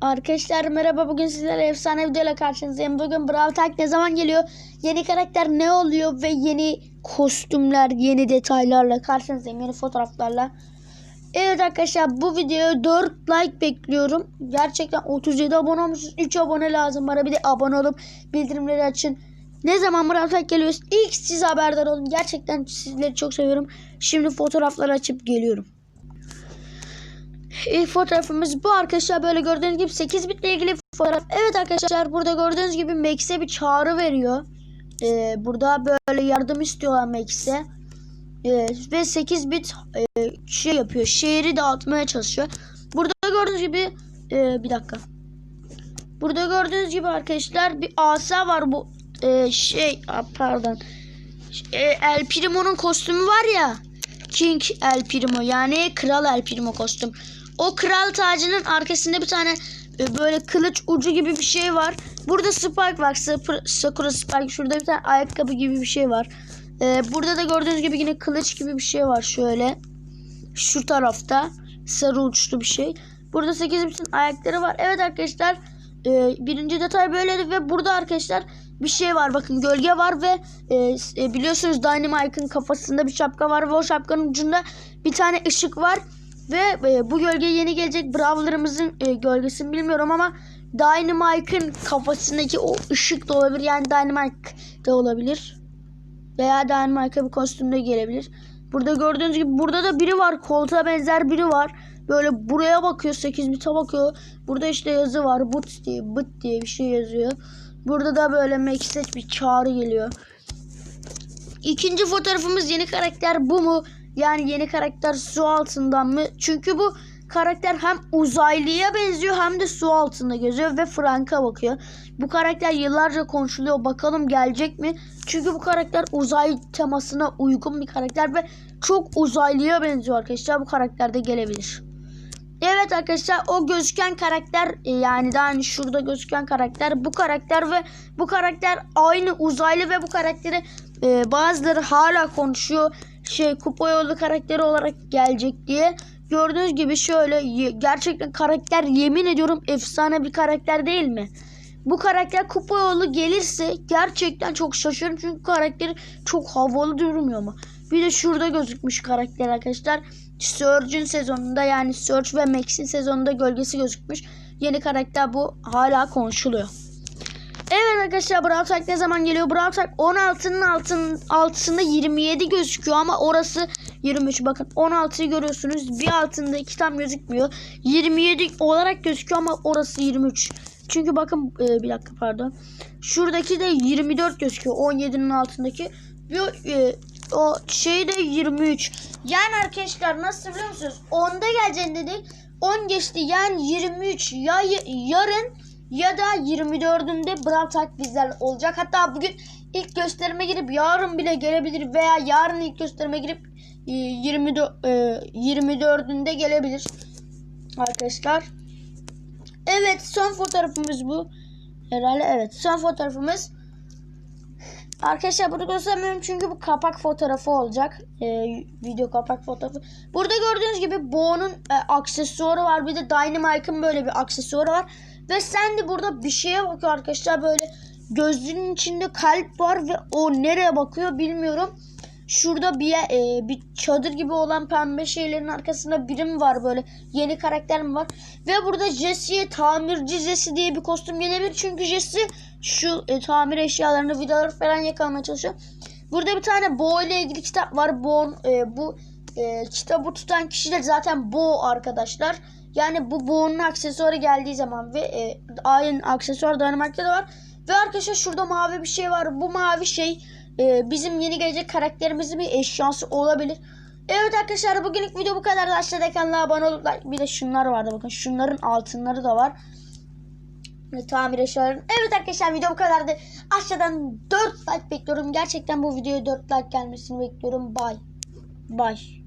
Arkadaşlar merhaba bugün sizlerle efsane videoyla karşınızdayım. Bugün Brawl Tag ne zaman geliyor? Yeni karakter ne oluyor ve yeni kostümler, yeni detaylarla karşınızdayım. Yeni fotoğraflarla. Evet arkadaşlar bu videoya 4 like bekliyorum. Gerçekten 37 abone olmuşuz. 3 abone lazım bana. Bir de abone olup bildirimleri açın. Ne zaman Brawl Tag geliyor? İlk siz haberdar olun. Gerçekten sizleri çok seviyorum. Şimdi fotoğrafları açıp geliyorum. İlk fotoğrafımız bu arkadaşlar böyle gördüğünüz gibi 8 bitle ilgili fotoğraf. Evet arkadaşlar burada gördüğünüz gibi Max'e bir çağrı veriyor. Ee, burada böyle yardım istiyorlar Max'e. Ee, ve 8 bit e, şey yapıyor. Şehri dağıtmaya çalışıyor. Burada gördüğünüz gibi e, bir dakika. Burada gördüğünüz gibi arkadaşlar bir asa var bu e, şey pardon. E, El Primo'nun kostümü var ya. King El Primo yani Kral El Primo kostüm. O kral tacının arkasında bir tane e, böyle kılıç ucu gibi bir şey var. Burada Spike var. Sakura Spike. Şurada bir tane ayakkabı gibi bir şey var. E, burada da gördüğünüz gibi yine kılıç gibi bir şey var şöyle. Şu tarafta sarı uçlu bir şey. Burada 8 bütün ayakları var. Evet arkadaşlar e, birinci detay böyleydi ve burada arkadaşlar bir şey var. Bakın gölge var ve e, e, biliyorsunuz Dynamite'ın kafasında bir şapka var ve o şapkanın ucunda bir tane ışık var. Ve e, bu gölge yeni gelecek Brawler'ımızın e, gölgesini bilmiyorum ama Dynamite'ın kafasındaki o ışık da olabilir. Yani Dynamite de olabilir. Veya Dynamite'a bir kostümde gelebilir. Burada gördüğünüz gibi burada da biri var. Koltuğa benzer biri var. Böyle buraya bakıyor. 8 bite bakıyor. Burada işte yazı var. But diye, bıt diye bir şey yazıyor. Burada da böyle Max'e bir çağrı geliyor. İkinci fotoğrafımız yeni karakter bu mu? Yani yeni karakter su altından mı? Çünkü bu karakter hem uzaylıya benziyor hem de su altında geziyor ve Frank'a bakıyor. Bu karakter yıllarca konuşuluyor. Bakalım gelecek mi? Çünkü bu karakter uzay temasına uygun bir karakter ve çok uzaylıya benziyor arkadaşlar. Bu karakter de gelebilir. Evet arkadaşlar o gözüken karakter e, yani daha hani şurada gözüken karakter bu karakter ve bu karakter aynı uzaylı ve bu karakteri e, bazıları hala konuşuyor şey kupa yolu karakteri olarak gelecek diye. Gördüğünüz gibi şöyle gerçekten karakter yemin ediyorum efsane bir karakter değil mi? Bu karakter kupa yolu gelirse gerçekten çok şaşırırım çünkü karakteri çok havalı durmuyor mu? Bir de şurada gözükmüş karakter arkadaşlar. Surge'ün sezonunda yani Surge ve Max'in sezonunda gölgesi gözükmüş. Yeni karakter bu hala konuşuluyor. Evet arkadaşlar Brawl Talk ne zaman geliyor? Brawl Talk 16'nın altın, altısında 27 gözüküyor ama orası 23. Bakın 16'yı görüyorsunuz. Bir altında iki tam gözükmüyor. 27 olarak gözüküyor ama orası 23. Çünkü bakın e, bir dakika pardon. Şuradaki de 24 gözüküyor. 17'nin altındaki. Bir, e, o şey de 23. Yani arkadaşlar nasıl biliyor musunuz? 10'da geleceğini dedik. 10 geçti yani 23 ya yarın ya da 24'ünde Brawl Talk bizler olacak. Hatta bugün ilk gösterime girip yarın bile gelebilir veya yarın ilk gösterime girip e, 24 e, 24'ünde gelebilir arkadaşlar. Evet son fotoğrafımız bu. Herhalde evet son fotoğrafımız. Arkadaşlar bunu göstermiyorum çünkü bu kapak fotoğrafı olacak. Ee, video kapak fotoğrafı. Burada gördüğünüz gibi Bo'nun e, aksesuarı var. Bir de Dynamite'ın böyle bir aksesuarı var. Ve sen de burada bir şeye bakıyor arkadaşlar. Böyle gözünün içinde kalp var ve o nereye bakıyor bilmiyorum. Şurada bir e, bir çadır gibi olan pembe şeylerin arkasında birim var böyle. Yeni karakter mi var? Ve burada Jesse'ye tamirci Jesse diye bir kostüm gelebilir. Çünkü Jesse şu e, tamir eşyalarını vidaları falan yakalamaya çalışıyor. Burada bir tane Bo ile ilgili kitap var. Bo e, bu e, kitabı tutan kişi de zaten Bo arkadaşlar. Yani bu Bo'nun aksesuarı geldiği zaman ve e, aynı aksesuar Dynamite'de de var. Ve arkadaşlar şurada mavi bir şey var. Bu mavi şey e, bizim yeni gelecek karakterimizin bir eşyası olabilir. Evet arkadaşlar bugünlük video bu kadar. Aşağıda kanala abone olup. Bir de şunlar vardı bakın. Şunların altınları da var. Ve tamir eşyalarım. Evet arkadaşlar video bu kadardı. Aşağıdan 4 like bekliyorum. Gerçekten bu videoya 4 like gelmesini bekliyorum. Bye. Bye.